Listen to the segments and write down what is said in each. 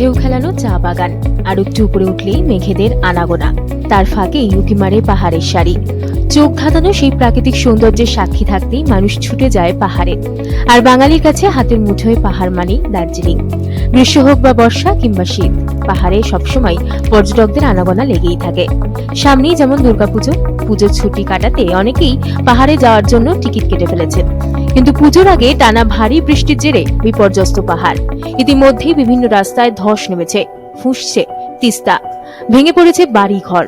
ঢেউ খেলানো চা বাগান। আর একটু উপরে উঠলেই মেঘেদের আনাগোনা। তার ফাঁকে উকি মারে পাহাড়ের সারি। চোখ ধাঁধানো সেই প্রাকৃতিক সৌন্দর্যের সাক্ষী থাকতেই মানুষ ছুটে যায় পাহাড়ে। আর বাঙালির কাছে হাতের মুঠোয় পাহাড় মানি দার্জিলিং। গ্রীষ্ম হোক বা বর্ষা কিংবা শীত, পাহাড়ে সবসময় পর্যটকদের আনাগোনা লেগেই থাকে। সামনেই যেমন দুর্গাপুজো, পুজোর ছুটি কাটাতে অনেকেই পাহাড়ে যাওয়ার জন্য টিকিট কেটে ফেলেছেন। কিন্তু পুজোর আগে টানা ভারী বৃষ্টির জেরে বিপর্যস্ত পাহাড়। ইতিমধ্যেই বিভিন্ন রাস্তায় ধস নেমেছে, ফুঁসছে তিস্তা। ভেঙে পড়েছে বাড়ি ঘর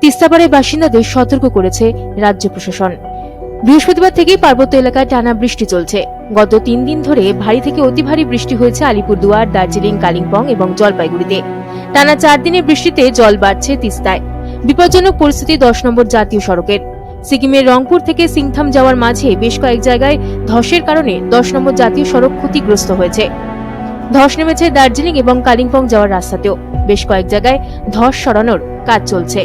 তিস্তাপাড়ের বাসিন্দাদের সতর্ক করেছে রাজ্য প্রশাসন। বৃহস্পতিবার থেকেই পার্বত্য এলাকায় টানা বৃষ্টি চলছে। গত তিন দিন ধরে ভারী থেকে অতি ভারী বৃষ্টি হয়েছে আলিপুরদুয়ার, দার্জিলিং, কালিম্পং এবং জলপাইগুড়িতে। টানা চার দিনের বৃষ্টিতে জল বাড়ছে তিস্তায়। বিপজ্জনক পরিস্থিতি দশ নম্বর জাতীয় সড়কের। সিকিমের রংপুর থেকে সিংথাম যাওয়ার মাঝে বেশ কয়েক জায়গায় ধসের কারণে দশ নম্বর জাতীয় সড়ক ক্ষতিগ্রস্ত হয়েছে। ধস নেমেছে দার্জিলিং এবং কালিম্পং যাওয়ার রাস্তাতেও। বেশ কয়েক জায়গায় ধস সরানোর কাজ চলছে।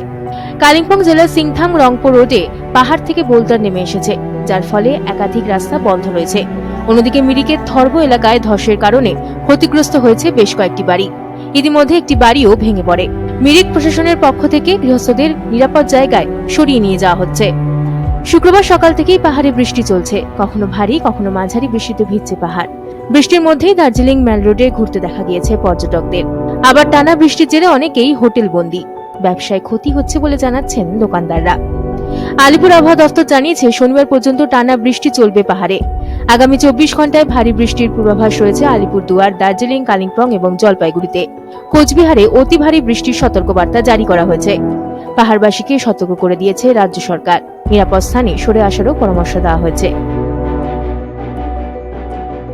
কালিম্পং জেলার সিংথাম রংপুর রোডে পাহাড় থেকে বোল্ডার নেমে এসেছে, যার ফলে একাধিক রাস্তা বন্ধ রয়েছে। অন্যদিকে মিরিকের থর্ব এলাকায় ধসের কারণে ক্ষতিগ্রস্ত হয়েছে বেশ কয়েকটি বাড়ি। ইতিমধ্যে একটি বাড়িও ভেঙে পড়ে। মিরিক প্রশাসনের পক্ষ থেকে গৃহস্থদের নিরাপদ জায়গায় সরিয়ে নিয়ে যাওয়া হচ্ছে। শুক্রবার সকাল থেকেই পাহাড়ে বৃষ্টি চলছে। কখনো ভারী, কখনো মাঝারি বৃষ্টিতে ভিজছে পাহাড়। বৃষ্টির মধ্যেই দার্জিলিং ম্যাল রোডে ঘুরতে দেখা গিয়েছে পর্যটকদের। আবার টানা বৃষ্টির জেরে অনেকেই হোটেল বন্দি। ব্যবসায় ক্ষতি হচ্ছে বলে জানাচ্ছেন দোকানদাররা। আলিপুর আবহাওয়া দফতর জানিয়েছে, শনিবার পর্যন্ত টানা বৃষ্টি চলবে পাহাড়ে। আগামী চব্বিশ ঘন্টায় ভারী বৃষ্টির পূর্বাভাস রয়েছে আলিপুর দুয়ার, দার্জিলিং, কালিম্পং এবং জলপাইগুড়িতে। কোচবিহারে অতি ভারী বৃষ্টির সতর্কবার্তা জারি করা হয়েছে। পাহাড়বাসীকে সতর্ক করে দিয়েছে রাজ্য সরকার। নিরাপদ স্থানে সরে আসারও পরামর্শ দেওয়া হয়েছে।